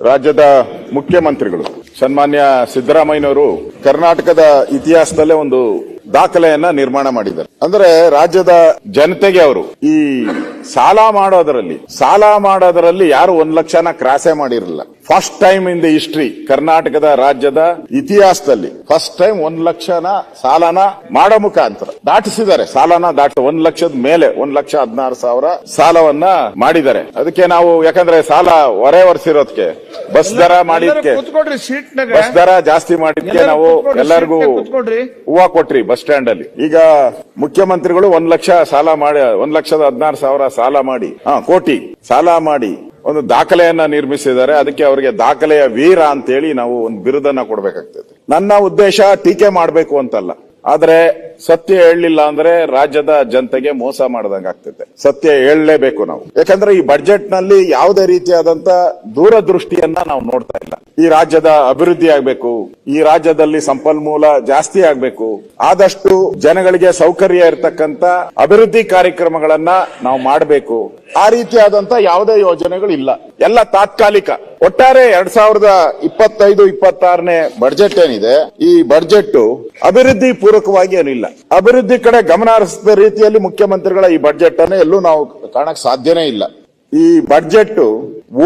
ರಾಜ್ಯದ ಮುಖ್ಯಮಂತ್ರಿಗಳು. ಸನ್ಮಾನ್ಯ ಸಿದ್ದರಾಮಯ್ಯನವರು ಕರ್ನಾಟಕದ ಇತಿಹಾಸದಲ್ಲೇ ಒಂದು ದಾಖಲೆಯನ್ನ ನಿರ್ಮಾಣ ಮಾಡಿದ್ದಾರೆ. ಅಂದ್ರೆ ರಾಜ್ಯದ ಜನತೆಗೆ ಅವರು ಈ ಸಾಲ ಮಾಡೋದರಲ್ಲಿ ಸಾಲ ಮಾಡೋದರಲ್ಲಿ ಯಾರು ಒಂದ್ ಲಕ್ಷನ ಕ್ರಾಸೆ ಮಾಡಿರಲಿಲ್ಲ. First time in the history ಕರ್ನಾಟಕದ ರಾಜ್ಯದ ಇತಿಹಾಸದಲ್ಲಿ ಫಸ್ಟ್ ಟೈಮ್ ಒಂದ್ ಲಕ್ಷನ ಸಾಲನ ಮಾಡೋ ಮುಖಾಂತರ ದಾಟಿಸಿದ್ದಾರೆ. ಸಾಲನ ದಾಟ ಒಂದ್ ಲಕ್ಷದ ಮೇಲೆ ಒಂದ್ ಲಕ್ಷ ಹದಿನಾರು ಸಾವಿರ ಸಾಲವನ್ನ ಮಾಡಿದ್ದಾರೆ. ಅದಕ್ಕೆ ನಾವು ಯಾಕಂದ್ರೆ ಸಾಲ ಹೊರೆ ವರ್ಷಿರೋದಕ್ಕೆ ಬಸ್ ದರ ಮಾಡಿದ್ಕೆ ಬಸ್ ದರ ಜಾಸ್ತಿ ಮಾಡಿದ್ಕೆ ನಾವು ಎಲ್ಲರಿಗೂ ಹೂವ ಕೊಟ್ರಿ ಬಸ್ ಸ್ಟ್ಯಾಂಡ್ ಅಲ್ಲಿ ಈಗ ಮುಖ್ಯಮಂತ್ರಿಗಳು ಒಂದ್ ಲಕ್ಷ ಸಾಲ ಮಾಡಿ ಒಂದ್ ಲಕ್ಷದ ಹದಿನಾರು ಸಾವಿರ ಸಾಲ ಮಾಡಿ, ಹಾ, ಕೋಟಿ ಸಾಲ ಮಾಡಿ ಒಂದು ದಾಖಲೆಯನ್ನ ನಿರ್ಮಿಸಿದ್ದಾರೆ. ಅದಕ್ಕೆ ಅವರಿಗೆ ದಾಖಲೆಯ ವೀರ ಅಂತೇಳಿ ನಾವು ಒಂದು ಬಿರುದನ್ನ ಕೊಡ್ಬೇಕಾಗ್ತದೆ. ನನ್ನ ಉದ್ದೇಶ ಟೀಕೆ ಮಾಡಬೇಕು ಅಂತಲ್ಲ. ಆದ್ರೆ ಸತ್ಯ ಹೇಳಲಿಲ್ಲ ಅಂದ್ರೆ ರಾಜ್ಯದ ಜನತೆಗೆ ಮೋಸ ಮಾಡ್ದಂಗ ಆಗ್ತದೆ ಸತ್ಯ ಹೇಳಲೇಬೇಕು ನಾವು. ಯಾಕಂದ್ರೆ ಈ ಬಡ್ಜೆಟ್ನಲ್ಲಿ ಯಾವುದೇ ರೀತಿಯಾದಂತ ದೂರದೃಷ್ಟಿಯನ್ನ ನಾವು ನೋಡ್ತಾ ಇಲ್ಲ. ಈ ರಾಜ್ಯದ ಅಭಿವೃದ್ಧಿ ಆಗ್ಬೇಕು, ಈ ರಾಜ್ಯದಲ್ಲಿ ಸಂಪನ್ಮೂಲ ಜಾಸ್ತಿ ಆಗ್ಬೇಕು, ಆದಷ್ಟು ಜನಗಳಿಗೆ ಸೌಕರ್ಯ ಇರತಕ್ಕಂತ ಅಭಿವೃದ್ಧಿ ಕಾರ್ಯಕ್ರಮಗಳನ್ನ ನಾವು ಮಾಡಬೇಕು. ಆ ರೀತಿಯಾದಂತ ಯಾವುದೇ ಯೋಜನೆಗಳು ಇಲ್ಲ ಎಲ್ಲ ತಾತ್ಕಾಲಿಕ. ಒಟ್ಟಾರೆ ಎರಡ್ ಸಾವಿರದ ಇಪ್ಪತ್ತೈದು, ಇಪ್ಪತ್ತಾರನೇ ಬಡ್ಜೆಟ್ ಏನಿದೆ, ಈ ಬಡ್ಜೆಟ್ ಅಭಿವೃದ್ಧಿ ಪೂರಕವಾಗಿ ಏನಿಲ್ಲ. ಅಭಿವೃದ್ಧಿ ಕಡೆ ಗಮನ ಹರಿಸಿದ ರೀತಿಯಲ್ಲಿ ಮುಖ್ಯಮಂತ್ರಿಗಳ ಈ ಬಡ್ಜೆಟ್ ಅನ್ನು ಎಲ್ಲೂ ನಾವು ಕಾಣಕ್ ಸಾಧ್ಯನೇ ಇಲ್ಲ. ಈ ಬಡ್ಜೆಟ್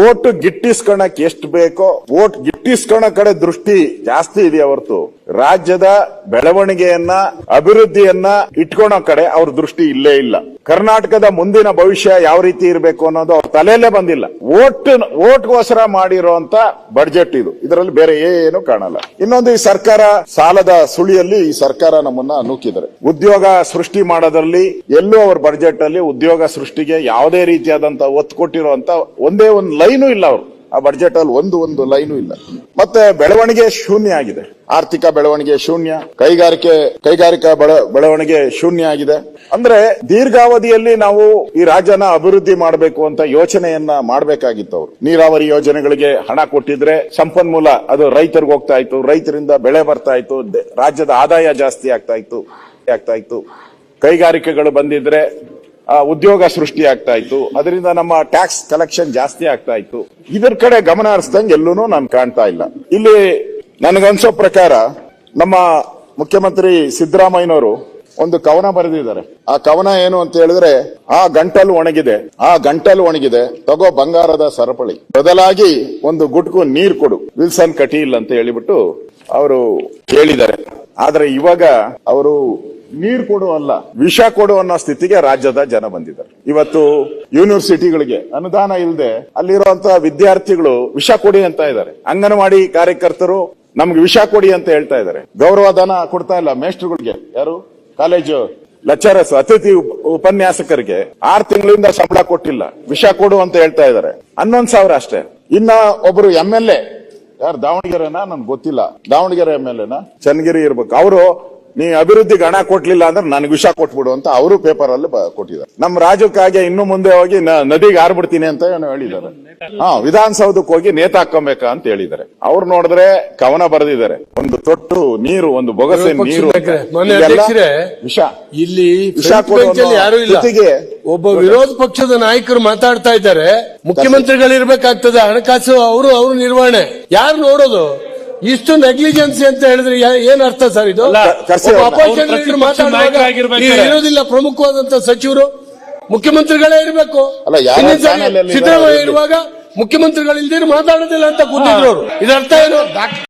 ಓಟ್ ಗಿಟ್ಟಿಸ್ಕೊಳಕ್ ಎಷ್ಟು ಬೇಕೋ ಓಟ್ ಗಿಟ್ಟಿಸ್ಕೊಳ ಕಡೆ ದೃಷ್ಟಿ ಜಾಸ್ತಿ ಇದೆಯಾ ಹೊರತು? ರಾಜ್ಯದ ಬೆಳವಣಿಗೆಯನ್ನ, ಅಭಿವೃದ್ಧಿಯನ್ನ ಇಟ್ಕೊಳೋ ಕಡೆ ಅವ್ರ ದೃಷ್ಟಿ ಇಲ್ಲೇ ಇಲ್ಲ. ಕರ್ನಾಟಕದ ಮುಂದಿನ ಭವಿಷ್ಯ ಯಾವ ರೀತಿ ಇರಬೇಕು ಅನ್ನೋದು ಅವ್ರ ತಲೆಯಲ್ಲೇ ಬಂದಿಲ್ಲ. ಓಟ್, ಓಟ್ಗೋಸ್ಕರ ಮಾಡಿರುವಂತ ಬಡ್ಜೆಟ್ ಇದು. ಇದರಲ್ಲಿ ಬೇರೆ ಏನು ಕಾಣಲ್ಲ. ಇನ್ನೊಂದು ಈ ಸರ್ಕಾರ ಸಾಲದ ಸುಳಿಯಲ್ಲಿ ಈ ಸರ್ಕಾರ ನಮ್ಮನ್ನ ನೂಕಿದ್ದಾರೆ. ಉದ್ಯೋಗ ಸೃಷ್ಟಿ ಮಾಡೋದ್ರಲ್ಲಿ ಎಲ್ಲೂ ಅವ್ರ ಬಡ್ಜೆಟ್ ಅಲ್ಲಿ ಉದ್ಯೋಗ ಸೃಷ್ಟಿಗೆ ಯಾವುದೇ ರೀತಿಯಾದಂತ ಒತ್ತು ಕೊಟ್ಟಿರುವಂತ ಒಂದೇ ಒಂದು ಲೈನು ಇಲ್ಲ ಅವರು. ಆ ಬಡ್ಜೆಟ್ ಅಲ್ಲಿ ಒಂದು ಒಂದು ಲೈನು ಇಲ್ಲ. ಮತ್ತೆ ಬೆಳವಣಿಗೆ ಶೂನ್ಯ ಆಗಿದೆ. ಆರ್ಥಿಕ ಬೆಳವಣಿಗೆ ಶೂನ್ಯ, ಕೈಗಾರಿಕೆ, ಕೈಗಾರಿಕಾ ಬೆಳ- ಬೆಳವಣಿಗೆ ಶೂನ್ಯ ಆಗಿದೆ. ಅಂದ್ರೆ ದೀರ್ಘಾವಧಿಯಲ್ಲಿ ನಾವು ಈ ರಾಜ್ಯನ ಅಭಿವೃದ್ಧಿ ಮಾಡಬೇಕು ಅಂತ ಯೋಚನೆಯನ್ನ ಮಾಡಬೇಕಾಗಿತ್ತು ಅವರು ನೀರಾವರಿ ಯೋಜನೆಗಳಿಗೆ ಹಣ ಕೊಟ್ಟಿದ್ರೆ ಸಂಪನ್ಮೂಲ ಅದು ರೈತರಿಗೆ ಹೋಗ್ತಾ ಇತ್ತು, ರೈತರಿಂದ ಬೆಳೆ ಬರ್ತಾ ಇತ್ತು ರಾಜ್ಯದ ಆದಾಯ ಜಾಸ್ತಿ ಆಗ್ತಾ ಇತ್ತು ಆಗ್ತಾ ಇತ್ತು. ಕೈಗಾರಿಕೆಗಳು ಬಂದಿದ್ರೆ ಉದ್ಯೋಗ ಸೃಷ್ಟಿ ಆಗ್ತಾ ಇತ್ತು. ಅದರಿಂದ ನಮ್ಮ ಟ್ಯಾಕ್ಸ್ ಕಲೆಕ್ಷನ್ ಜಾಸ್ತಿ ಆಗ್ತಾ ಇತ್ತು. ಇದ್ರ ಕಡೆ ಗಮನ ಹರಿಸ್ದಂಗೆ ಎಲ್ಲೂ ನಾನು ಕಾಣ್ತಾ ಇಲ್ಲ. ಇಲ್ಲಿ ನನಗನ್ಸೋ ಪ್ರಕಾರ ನಮ್ಮ ಮುಖ್ಯಮಂತ್ರಿ ಸಿದ್ದರಾಮಯ್ಯನವರು ಒಂದು ಕವನ ಬರೆದಿದ್ದಾರೆ. ಆ ಕವನ ಏನು ಅಂತ ಹೇಳಿದ್ರೆ, ಆ ಗಂಟಲು ಒಣಗಿದೆ, ಆ ಗಂಟಲು ಒಣಗಿದೆ, ತಗೋ ಬಂಗಾರದ ಸರಪಳಿ. ಬದಲಾಗಿ ಒಂದು ಗುಟ್ಕು ನೀರ್ ಕೊಡು, ವಿಲ್ಸನ್ ಕಟೀಲ್ ಅಂತ ಹೇಳಿಬಿಟ್ಟು ಅವರು ಹೇಳಿದ್ದಾರೆ. ಆದ್ರೆ ಇವಾಗ ಅವರು ನೀರ್ ಕೊಡು ಅಲ್ಲ, ವಿಷ ಕೊಡು ಅನ್ನೋ ಸ್ಥಿತಿಗೆ ರಾಜ್ಯದ ಜನ ಬಂದಿದ್ದಾರೆ. ಇವತ್ತು ಯೂನಿವರ್ಸಿಟಿಗಳಿಗೆ ಅನುದಾನ ಇಲ್ಲದೆ ಅಲ್ಲಿರುವಂತಹ ವಿದ್ಯಾರ್ಥಿಗಳು ವಿಷ ಕೊಡಿ ಅಂತ ಇದ್ದಾರೆ. ಅಂಗನವಾಡಿ ಕಾರ್ಯಕರ್ತರು ನಮ್ಗೆ ವಿಷ ಕೊಡಿ ಅಂತ ಹೇಳ್ತಾ ಇದ್ದಾರೆ. ಗೌರವಧನ ಕೊಡ್ತಾ ಇಲ್ಲ ಮೇಸ್ಟ್ರುಗಳಿಗೆ ಯಾರು? ಕಾಲೇಜು ಲೆಕ್ಚರರ್ಸ್ ಅತಿಥಿ ಉಪ- ಉಪನ್ಯಾಸಕರಿಗೆ ಆರ್ ತಿಂಗಳಿಂದ ಸಂಬಳ ಕೊಟ್ಟಿಲ್ಲ. ವಿಷ ಕೊಡು ಅಂತ ಹೇಳ್ತಾ ಇದ್ದಾರೆ. ಹನ್ನೊಂದ್ ಸಾವಿರ ಅಷ್ಟೇ. ಇನ್ನ ಒಬ್ರು ಎಂ ಎಲ್ ಎ ಯಾರು, ದಾವಣಗೆರೆನಾ? ನನ್ಗೆ ಗೊತ್ತಿಲ್ಲ. ದಾವಣಗೆರೆ ಎಂ ಎಲ್ ಎನಾ ಚನ್ನಗಿರಿ ಇರ್ಬೇಕು. ಅವರು ನೀ ಅಭಿವೃದ್ಧಿಗೆ ಹಣ ಕೊಟ್ಲಿಲ್ಲ ಅಂದ್ರೆ ನನಗೆ ವಿಷ ಕೊಟ್ಬಿಡು ಅಂತ ಅವರು ಪೇಪರ್ ಅಲ್ಲಿ ಕೊಟ್ಟಿದ್ದಾರೆ. ನಮ್ಮ ರಾಜ್ಯಕ್ಕಾಗಿ ಇನ್ನು ಮುಂದೆ ಹೋಗಿ ನದಿಗೆ ಆರ್ಬಿಡ್ತೀನಿ ಅಂತ ಹೇಳಿದ್ದಾರೆ. ಹಾ ವಿಧಾನಸೌಧಕ್ಕೆ ಹೋಗಿ ನೇತ ಹಾಕೊಬೇಕಾ ಅಂತ ಹೇಳಿದ್ದಾರೆ. ಅವ್ರು ನೋಡಿದ್ರೆ ಕವನ ಬರೆದಿದ್ದಾರೆ. ಒಂದು ತೊಟ್ಟು ನೀರು ಒಂದು ಬೊಗಸೆ ನೀರು ವಿಷ. ಇಲ್ಲಿ ವಿಷ ಯಾರು ಇಲ್ಲ. ಒಬ್ಬ ವಿರೋಧ ಪಕ್ಷದ ನಾಯಕರು ಮಾತಾಡ್ತಾ ಇದ್ದಾರೆ. ಮುಖ್ಯಮಂತ್ರಿಗಳಿರ್ಬೇಕಾಗ್ತದೆ ಹಣಕಾಸು ಅವರು ಅವರು ನಿರ್ವಹಣೆ. ಯಾರು ನೋಡೋದು? ಇಷ್ಟು ನೆಗ್ಲಿಜೆನ್ಸಿ ಅಂತ ಹೇಳಿದ್ರೆ ಯಾ- ಏನ್ ಅರ್ಥ ಸರ್ ಇದು? ಅಪೋಸಿಷನ್ leader ಮಾತಾಡುವಾಗ ಇರೋದಿಲ್ಲ ಪ್ರಮುಖವಾದಂತ ಸಚಿವರು. ಮುಖ್ಯಮಂತ್ರಿಗಳೇ ಇರಬೇಕು. ಸಿದ್ದರಾಮಯ್ಯ ಇರುವಾಗ ಮುಖ್ಯಮಂತ್ರಿಗಳಿಲ್ದಿರು ಮಾತಾಡೋದಿಲ್ಲ ಅಂತ ಕೂತಿದ್ರು ಅವರು. ಇದರ್ಥ ಏನು?